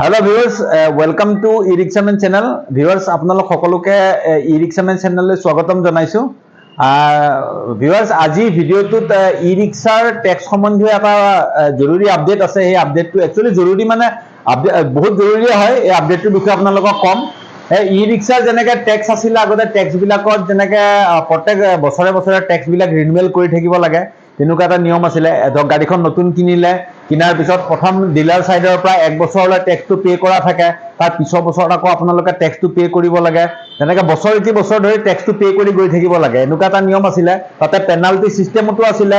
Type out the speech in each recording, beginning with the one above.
Hello' viewers welcome to e rickshawman channel viewers আপোনালোক সকলোকে ই ৰিক্সামেন চেনেললৈ স্বাগতম জনাইছোঁ। ভিউৱাৰ্ছ আজি ভিডিঅ'টোত ই ৰিক্সাৰ টেক্স সম্বন্ধীয় এটা আহ, জৰুৰী আপডেট আছে। সেই আপডেটটো একচুৱেলি জৰুৰী মানে আপডেট বহুত জৰুৰী হয়। এই আপডেটটোৰ বিষয়ে আপোনালোকক ক'ম। ই ৰিক্সাৰ যেনেকে টেক্স আছিলে আগতে টেক্সবিলাকত যেনেকে প্ৰত্যেক বছৰে বছৰে টেক্সবিলাক ৰিনিউৱেল কৰি থাকিব লাগে। তেনেকুৱা এটা নিয়ম আছিলে। ধৰক গাড়ীখন নতুন কিনিলে কিনাৰ পিছত প্ৰথম ডিলাৰ চাইডৰ পৰা এক বছৰলৈ টেক্সটো পে' কৰা থাকে, তাৰ পিছৰ বছৰত আকৌ আপোনালোকে টেক্সটো পে' কৰিব লাগে। তেনেকে বছৰ ইতি বছৰ ধৰি টেক্সটো পে' কৰি গৈ থাকিব লাগে। এনেকুৱা এটা নিয়ম আছিলে। তাতে পেনাল্টি চিষ্টেমতো আছিলে।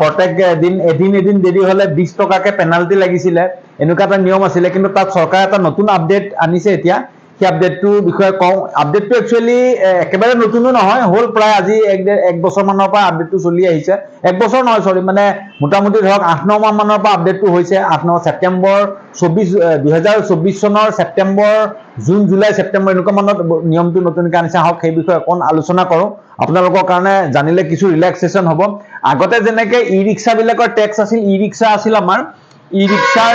প্ৰত্যেক দিন এদিন এদিন দেৰি হ'লে বিছ টকাকে পেনাল্টি লাগিছিলে। এনেকুৱা এটা নিয়ম আছিলে। কিন্তু তাত চৰকাৰে এটা নতুন আপডেট আনিছে এতিয়া। সেই আপডেটটোৰ বিষয়ে কওঁ। আপডেটটো একচুৱেলি একেবাৰে নতুনো নহয়, হ'ল প্ৰায় আজি এক ডেৰ এক বছৰমানৰ পৰা আপডেটটো চলি আহিছে। এক বছৰ নহয় চৰি মানে মোটামুটি ধৰক আঠ, ন মাহ মানৰ পৰা আপডেটটো হৈছে। আঠ, ন ছেপ্টেম্বৰ চৌবিছ দুহেজাৰ চৌবিছ চনৰ ছেপ্টেম্বৰ, জুন, জুলাই, ছেপ্টেম্বৰ এনেকুৱা মানত নিয়মটো নতুনকৈ আনিছে। আহক, সেই বিষয়ে অকণ আলোচনা কৰোঁ। আপোনালোকৰ কাৰণে জানিলে কিছু ৰিলেক্সেশ্যন হ'ব। আগতে যেনেকে ই ৰিক্সাবিলাকৰ টেক্স আছিল ই ৰিক্সা আছিল আমাৰ। ই ৰিক্সাৰ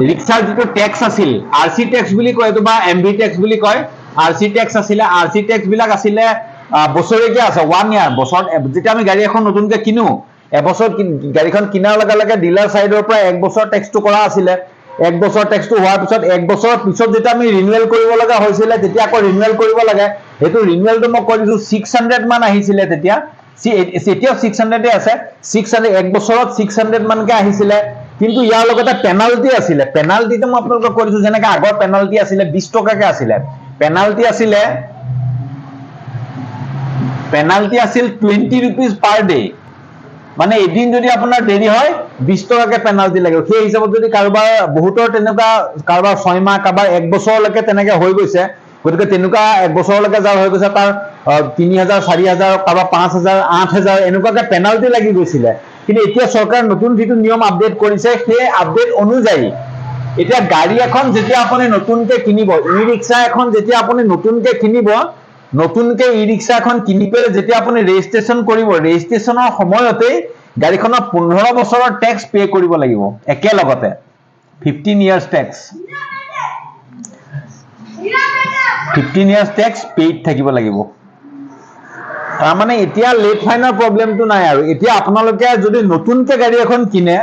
ৰিক্সাৰ যিটো টেক্স আছিল। আৰ চি টেক্স বুলি কয় এইটো বা এম ভি টেক্স বুলি কয়। আৰ চি টেক্স আছিলে আৰ চি টেক্স বিলাক আছিলে বছৰেকীয়া আছে ওৱান ইয়াৰ বছৰত যেতিয়া আমি গাড়ী এখন নতুনকে কিনো এবছৰ কিন- গাড়ীখন কিনাৰ লগে লগে ডিলাৰ চাইডৰ পৰা এক বছৰ টেক্সটো কৰা আছিলে। এক বছৰ টেক্সটো হোৱাৰ পিছত, এক বছৰৰ পিছত যেতিয়া আমি ৰিনুৱেল কৰিব লগা হৈছিলে, তেতিয়া আকৌ ৰিনুৱেল কৰিব লাগে। সেইটো ৰিনুৱেলটো মই কৈ দিছোঁ ছিক্স হাণ্ড্ৰেড মান আহিছিলে তেতিয়া। এতিয়াও ছিক্স হাণ্ড্ৰেডে আছে। ছিক্স হাণ্ড্ৰেড এক বছৰত ছিক্স হাণ্ড্ৰেড মানকে আহিছিলে। কিন্তু ইয়াৰ লগতে পেনাল্টি আছিলে। পেনাল্টিটো মই আপোনালোকক কৈ যেনেকে আগৰ পেনাল্টি আছিলে বিছ টকাকে আছিলে। পেনাল্টি আছিলে পেনাল্টি আছিল টুৱেণ্টি ৰুপিজ পাৰ ডে মানে এদিন যদি আপোনাৰ দেৰি হয় বিছ টকাকে পেনাল্টি লাগিব সেই হিচাপত যদি কাৰোবাৰ বহুতৰ তেনেকুৱা, কাৰোবাৰ ছয় মাহ, কাৰোবাৰ এক বছৰলৈকে তেনেকে হৈ গৈছে, গতিকে তেনেকুৱা এক বছৰলৈকে যাৰ হৈ গৈছে, তাৰ তিনি হাজাৰ, চাৰি হাজাৰ, কাৰোবাৰ পাঁচ হাজাৰ, আঠ হাজাৰ, এনেকুৱাকে পেনাল্টি লাগি গৈছিলে। কিন্তু এতিয়া চৰকাৰে নতুন যিটো নিয়ম আপডেট কৰিছে, সেই আপডেট অনুযায়ী এতিয়া গাড়ী এখন যেতিয়া আপুনি নতুনকে কিনিব ই ৰিক্সা এখন যেতিয়া আপুনি নতুনকে কিনিব, নতুনকে ই ৰিক্সা এখন কিনি পেলাই যেতিয়া আপুনি ৰেজিষ্ট্ৰেশ্যন কৰিব ৰেজিষ্ট্ৰেশ্যনৰ সময়তেই গাড়ীখনৰ পোন্ধৰ বছৰৰ টেক্স পে' কৰিব লাগিব, একেলগতে। Fifteen years tax fifteen years tax paid থাকিব লাগিব। তাৰমানে এতিয়া লেট ফাইনৰ প্ৰব্লেমটো নাই আৰু। এতিয়া আপোনালোকে যদি নতুনকে গাড়ী এখন কিনে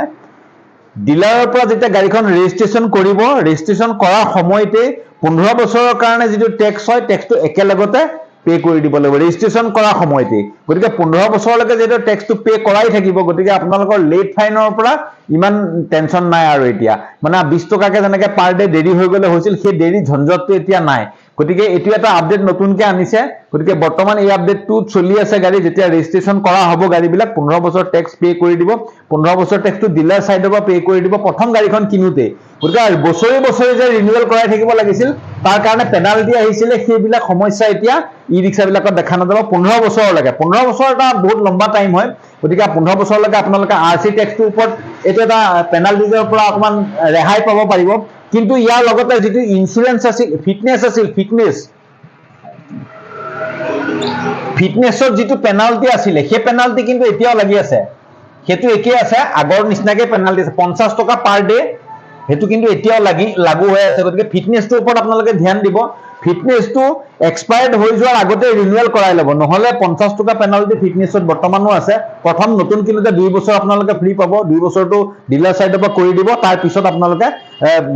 ডিলাৰৰ পৰা যেতিয়া গাড়ীখন ৰেজিষ্ট্ৰেশ্যন কৰিব ৰেজিষ্ট্ৰেশ্যন কৰাৰ সময়তেই পোন্ধৰ বছৰৰ কাৰণে যিটো টেক্স হয় টেক্সটো একেলগতে পে' কৰি দিব লাগিব। ৰেজিষ্ট্ৰেশ্যন কৰাৰ সময়তেই গতিকে পোন্ধৰ বছৰলৈকে যিহেতু টেক্সটো পে' কৰাই থাকিব, গতিকে আপোনালোকৰ লেট ফাইনৰ পৰা ইমান টেনশ্যন নাই আৰু এতিয়া। মানে বিছ টকাকে যেনেকে পাৰ ডে দেৰি হৈ গ'লে হৈছিল, সেই দেৰি ঝঞ্ঝটটো এতিয়া নাই। গতিকে এইটো এটা আপডেট নতুনকে আনিছে। গতিকে বৰ্তমান এই আপডেটটো চলি আছে গাড়ী। যেতিয়া ৰেজিষ্ট্ৰেশ্যন কৰা হ'ব, গাড়ীবিলাক পোন্ধৰ বছৰ টেক্স পে' কৰি দিব। পোন্ধৰ বছৰ টেক্সটো ডিলাৰ চাইডৰ পৰা পে' কৰি দিব। প্ৰথম গাড়ীখন কিনোতে। গতিকে বছৰি বছৰি যে ৰিনিউৱেল কৰাই থাকিব লাগিছিল, তাৰ কাৰণে পেনাল্টি আহিছিলে। সেইবিলাক সমস্যা এতিয়া ই ৰিক্সাবিলাকত দেখা নাযাব। পোন্ধৰ বছৰলৈকে। পোন্ধৰ বছৰ এটা বহুত লম্বা টাইম হয়। গতিকে পোন্ধৰ বছৰলৈকে আপোনালোকে আৰ চি টেক্সটোৰ ওপৰত এইটো এটা পেনাল্টিজৰ পৰা অকণমান ৰেহাই পাব পাৰিব। কিন্তু ইয়াৰ লগতে যিটো ইঞ্চুৰেঞ্চ আছিল ফিটনেছ আছিল ফিটনেছ ফিটনেছৰ যিটো পেনাল্টি আছিলে, সেই পেনাল্টি কিন্তু এতিয়াও লাগি আছে। সেইটো একেই আছে, আগৰ নিচিনাকে পেনাল্টি আছে। পঞ্চাছ টকা পাৰ ডে সেইটো কিন্তু এতিয়াও লাগি, লাগু হৈ আছে। গতিকে ফিটনেছটোৰ ওপৰত আপোনালোকে ধ্যান দিব। ফিটনেছটো এক্সপায়াৰ্ড হৈ যোৱাৰ আগতে ৰিনিউৱেল কৰাই ল'ব। নহ'লে পঞ্চাছ টকা পেনাল্টি ফিটনেছত বৰ্তমানো আছে। প্ৰথম নতুন কিনোতে দুই বছৰ আপোনালোকে ফ্ৰী পাব। দুই বছৰটো ডিলাৰ চাইডৰ পৰা কৰি দিব। তাৰ পিছত আপোনালোকে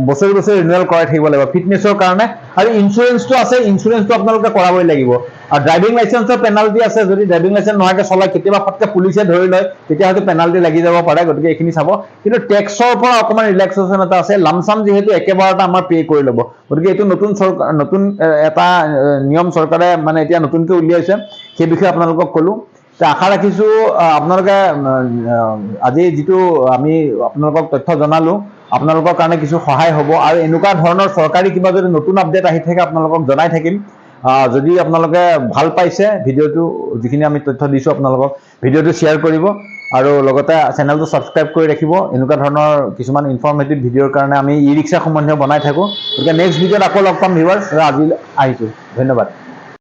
বছৰি বছৰি ৰিনিউৱেল কৰাই থাকিব লাগিব। ফিটনেছৰ কাৰণে আৰু ইঞ্চুৰেঞ্চটো আছে ইঞ্চুৰেঞ্চটো আপোনালোকে কৰাবই লাগিব। আৰু ড্ৰাইভিং লাইচেন্সৰ পেনাল্টি আছে, যদি ড্ৰাইভিং লাইচেন্স নোহোৱাকৈ চলাই কেতিয়াবা ফটকে পুলিচে ধৰি লয়, তেতিয়া হয়তো পেনাল্টি লাগি যাব পাৰে, গতিকে এইখিনি চাব। কিন্তু টেক্সৰ পৰা অকণমান ৰিলেক্সেশ্যন এটা আছে লামচাম যিহেতু একেবাৰতে আমাৰ পে' কৰি ল'ব। গতিকে এইটো নতুন চৰকাৰ, নতুন এটা নিয়ম চৰকাৰে মানে এতিয়া নতুনকৈ উলিয়াইছে, সেই বিষয়ে আপোনালোকক ক'লো। আশা ৰাখিছোঁ আপোনালোকে আজি যিটো আমি আপোনালোকক তথ্য জনালোঁ আপোনালোকৰ কাৰণে কিছু সহায় হ'ব আৰু এনেকুৱা ধৰণৰ চৰকাৰী কিবা যদি নতুন আপডেট আহি থাকে, আপোনালোকক জনাই থাকিম। যদি আপোনালোকে ভালো পাইছে ভিডিঅ'টো, যিখিনি আমি তথ্য দিছোঁ আপোনালোকক, ভিডিঅ'টো শ্বেয়াৰ কৰিব আৰু লগতে চেনেলটো ছাবস্ক্ৰাইব কৰি ৰাখিব। এনেকুৱা ধৰণৰ কিছুমান ইনফৰ্মেটিভ ভিডিঅ'ৰ কাৰণে আমি ই ৰিক্সা সম্বন্ধীয় বনাই থাকোঁ। গতিকে নেক্সট ভিডিঅ'ত আকৌ লগ পাম ভিউৱাৰ্ছ আজিলৈ আহিছোঁ। ধন্যবাদ।